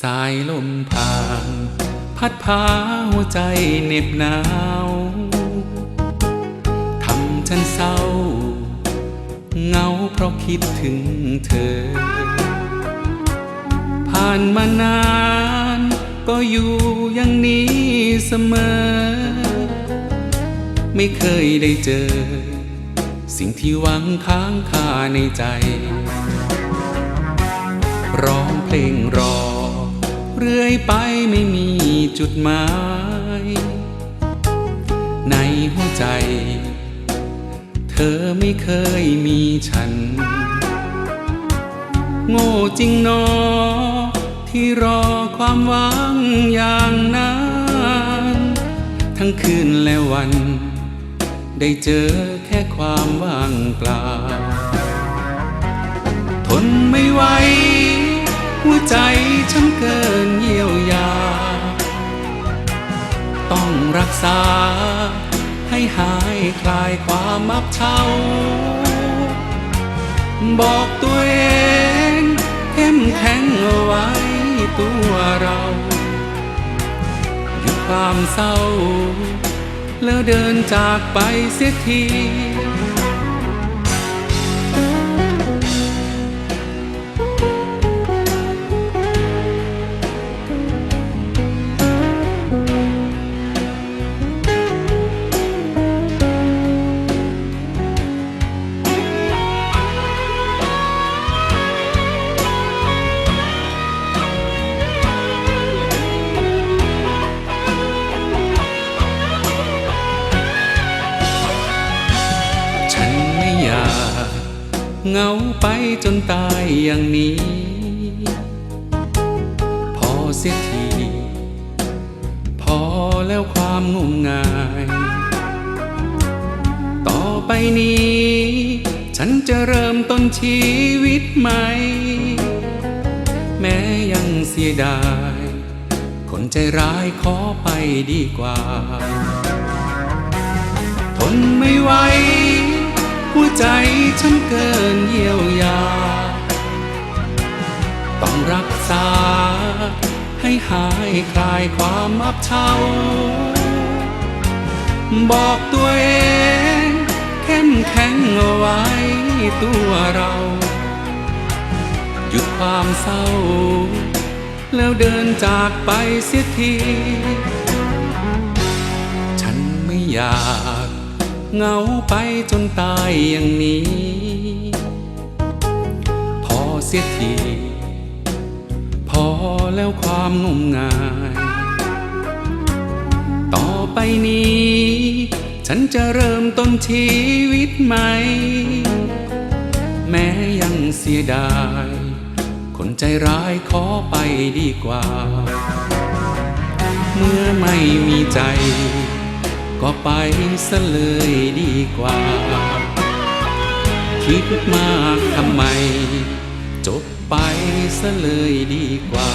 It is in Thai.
สายลมผ่าน พัดพาหัวใจเหน็บหนาวทำฉันเศร้า เงาเพราะคิดถึงเธอ ผ่านมานาน ก็อยู่อย่างนี้เสมอ ไม่เคยได้เจอ สิ่งที่หวังค้างคาในใจ ร้องเพลงรอ เรื่อยไปไม่มีจุดหมาย ในหัวใจ เธอไม่เคยมีฉัน โง่จริงนอ ที่รอความหวังอย่างนานทั้งคืนและวัน ได้เจอแค่ความว่างเปล่า ทนไม่ไหวหัวใจฉันเกิน ษา ให้หายคลายความมักเช่า บอกตัวเองเข้มแข็งไว้ตัวเราหยุดความเศร้า แล้วเดินจากไปเสียที เงาไปจนตายอย่างนี้ พอเสียที พอแล้วความงมงาย ต่อไปนี้ ฉันจะเริ่มต้นชีวิตใหม่ แม้ยังเสียดาย คนใจร้ายขอไปดีกว่า ทนไม่ไหว ใจฉันเกินเยียวยา ต้องรักษา ให้หายคลายความอับเฉาบอกตัวเอง เข้มแข็งเอาไว้ตัวเรา หยุดความเศร้า แล้วเดินจากไปเสียที ฉันไม่อยาก เงาไปจนตายอย่างนี้ พอเสียทีพอแล้วความงมงาย ต่อไปนี้ ฉันจะเริ่มต้นชีวิตใหม่ แม้ยังเสียดาย คนใจร้ายขอไปดีกว่า เมื่อไม่มีใจ ก็ไปซะเลยดีกว่า คิดมากทำไม จบไปซะเลยดีกว่า